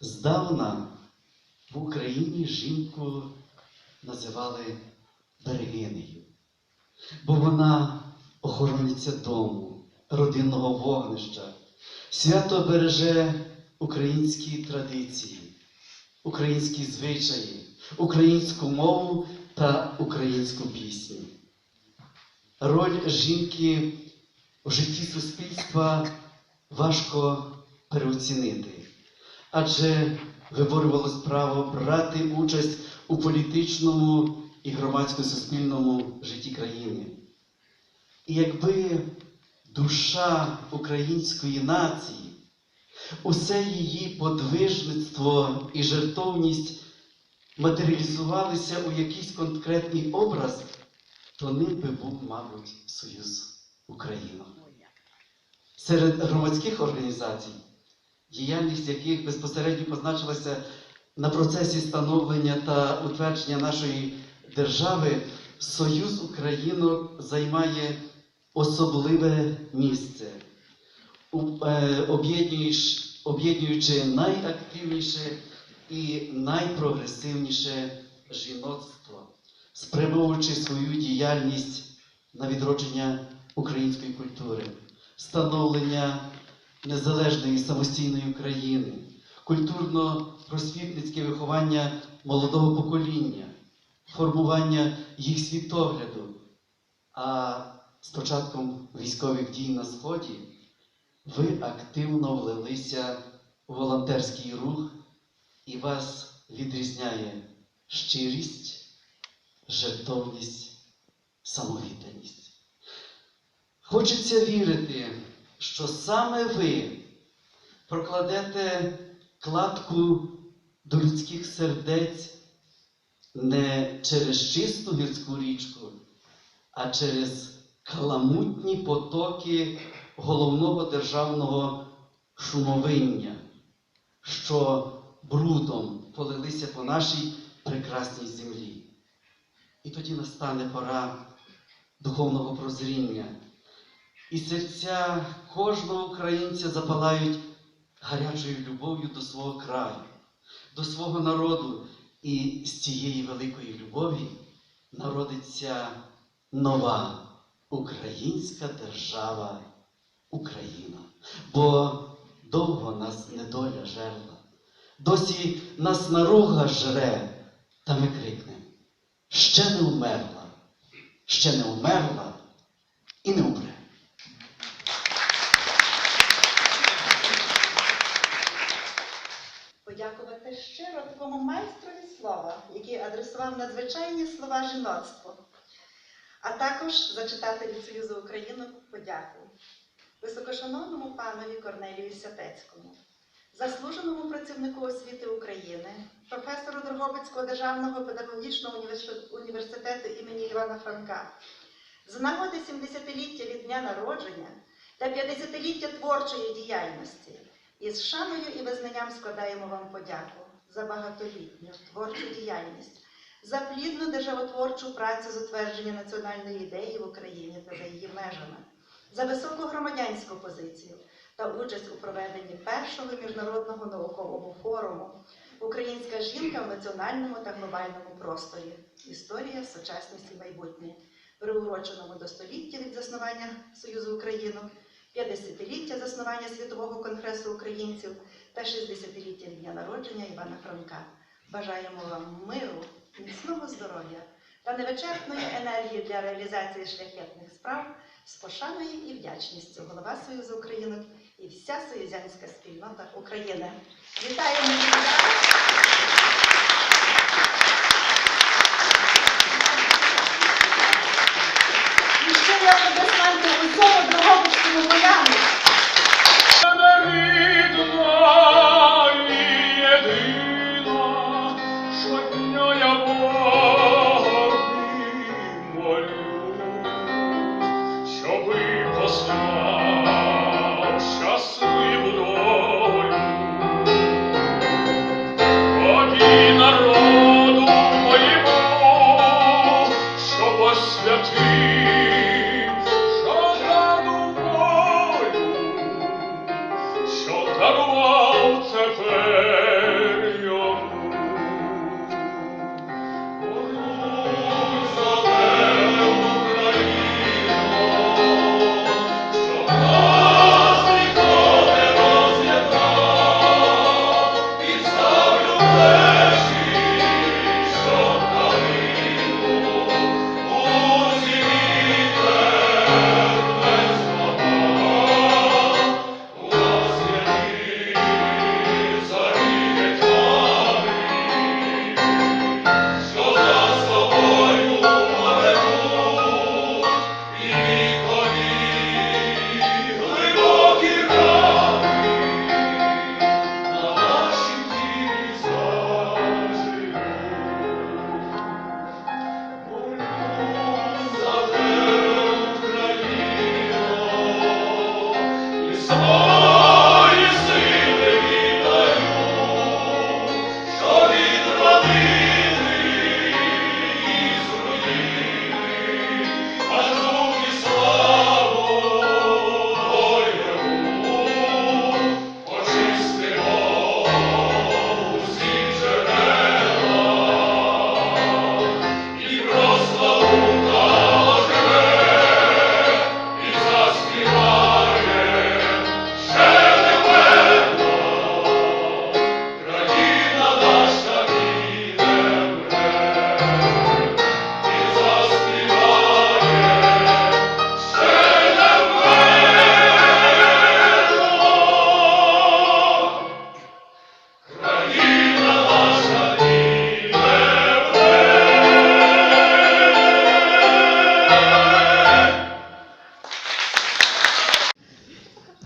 Здавна в Україні жінку називали берегинею, бо вона охорониця дому, родинного вогнища, свято береже українські традиції, українські звичаї, українську мову та українську пісню. Роль жінки в житті суспільства важко переоцінити, адже виборювалось право брати участь у політичному і громадсько-суспільному житті країни. І якби душа української нації, усе її подвижництво і жертовність матеріалізувалися у якийсь конкретний образ, то ним би був, мабуть, Союз Україна. Серед громадських організацій, діяльність яких безпосередньо позначилася на процесі становлення та утвердження нашої держави, Союз Українок займає особливе місце, е, об'єднуючи найактивніше і найпрогресивніше жіноцтво, спрямовуючи свою діяльність на відродження української культури, становлення незалежної самостійної України, культурно-просвітницьке виховання молодого покоління, формування їх світогляду. А з початком військових дій на Сході ви активно влилися у волонтерський рух, і вас відрізняє щирість, жертовність, самовідданість. Хочеться вірити, що саме ви прокладете кладку до людських сердець не через чисту гірську річку, а через каламутні потоки головного державного шумовиння, що брудом полилися по нашій прекрасній землі. І тоді настане пора духовного прозріння, і серця кожного українця запалають гарячою любов'ю до свого краю, до свого народу. І з цієї великої любові народиться нова українська держава Україна. Бо довго нас недоля жерла, досі нас наруга жре, та ми крикнемо: ще не вмерла, ще не вмерла і не умре. Подякувати щиро такому майстрові слова, який адресував надзвичайні слова жіноцтву, а також зачитати від Союзу України подяку високошановному панові Корнелію Сятецькому, заслуженому працівнику освіти України, професору Дрогобицького державного педагогічного університету імені Івана Франка. З нагоди 70-ліття від дня народження та 50-ліття творчої діяльності із шаною і визнанням складаємо вам подяку за багатолітню творчу діяльність, за плідну державотворчу працю з утвердження національної ідеї в Україні та за її межами, за високу громадянську позицію та участь у проведенні першого міжнародного наукового форуму Українська жінка в національному та глобальному просторі. Історія, сучасність і майбутнє, приуроченому до століття від заснування Союзу Українок 50-ліття заснування Світового конгресу українців та 60-ліття від дня народження Івана Франка. Бажаємо вам миру, міцного здоров'я та невичерпної енергії для реалізації шляхетних справ з пошаною і вдячністю голова Союзу Українок і вся союзянська спільнота України. Вітаємо!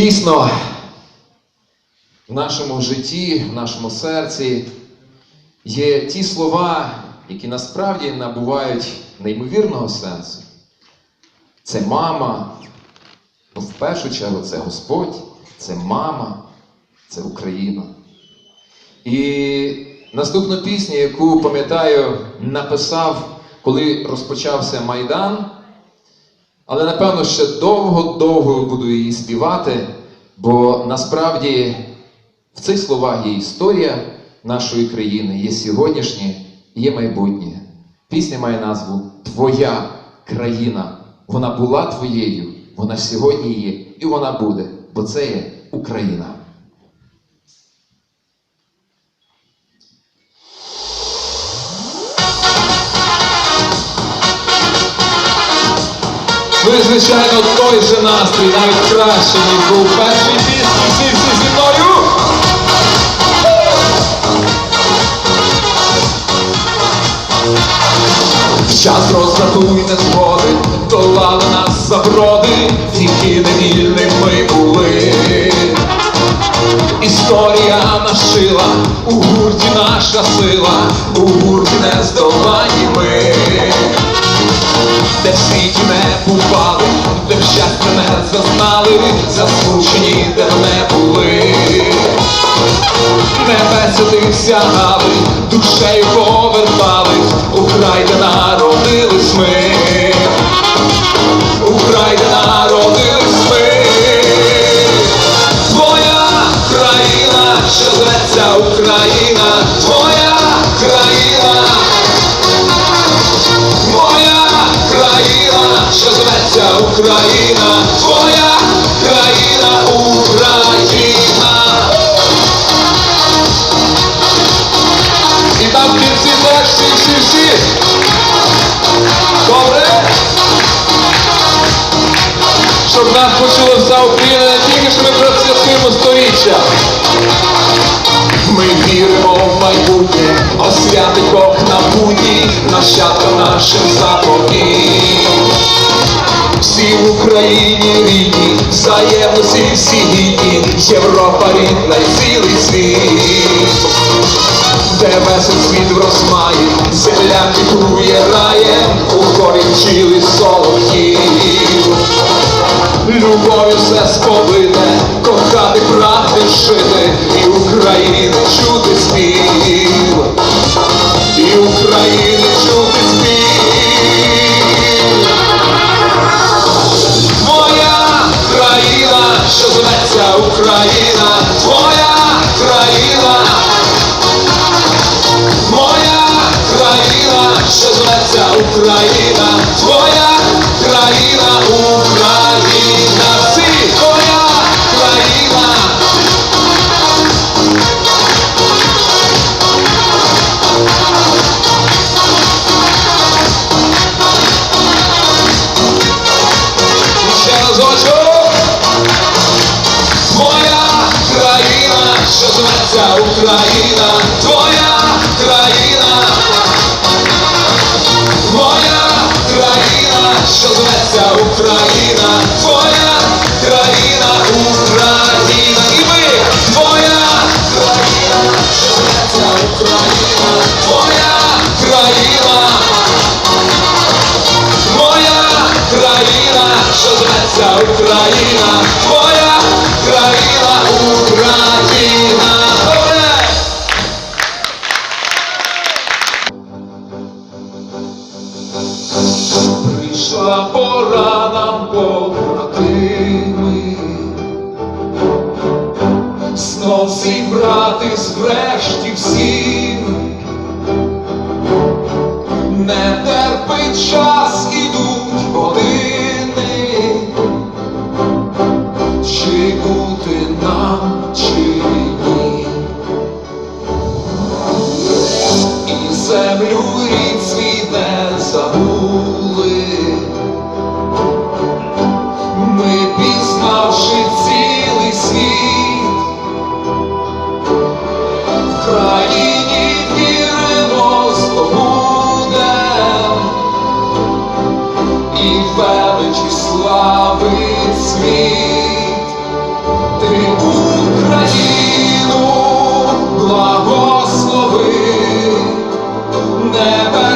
Дійсно, в нашому житті, в нашому серці є ті слова, які насправді набувають неймовірного сенсу. Це мама, ну, в першу чергу це Господь, це мама, це Україна. І наступну пісню, яку пам'ятаю, написав, коли розпочався Майдан. Але напевно ще довго-довго буду її співати, бо насправді в цих словах є історія нашої країни, є сьогоднішнє, і є майбутнє. Пісня має назву Твоя країна. Вона була твоєю, вона сьогодні є, і вона буде, бо це є Україна. І звичайно той же настрій, навіть краще, ніж був у першій пісні. Всі всі зі мною. Час розбрату й незгоди долали нас заброди, тільки невільними були. Історія нашила, у гурті наша сила, у гурті не здолані ми де всі світі не бували, де щастя не зазнали, засмучені, де не були, небеси сягали, душею повертались, у край, де народились ми, у де народились Україна, твоя країна, Україна. І там кінці теж всі. Добре? Щоб нас почула вся Україна, не тільки що ми процвяткуємо сторіччя. Ми віримо в майбутнє, освятить Бог на будні, нащадкам нашим заповіт. Україні рідні, взаємності всі гідні, Європа рідна цілий світ. Де весен світ в розмаї, земля вітрує раєм, у хорі вчили солов'їв. Любов'ю все сповите, кохати прагне жити, і України чути Україна, твоя країна, Україна, всі твоя країна. Ще разочок. Твоя країна, що зветься Україна, що зветься Україна, твоя країна, Україна, і ми, твоя країна, що зветься Україна, твоя країна. Моя країна, що зветься Україна, час, світ, ти Україну благослови небе.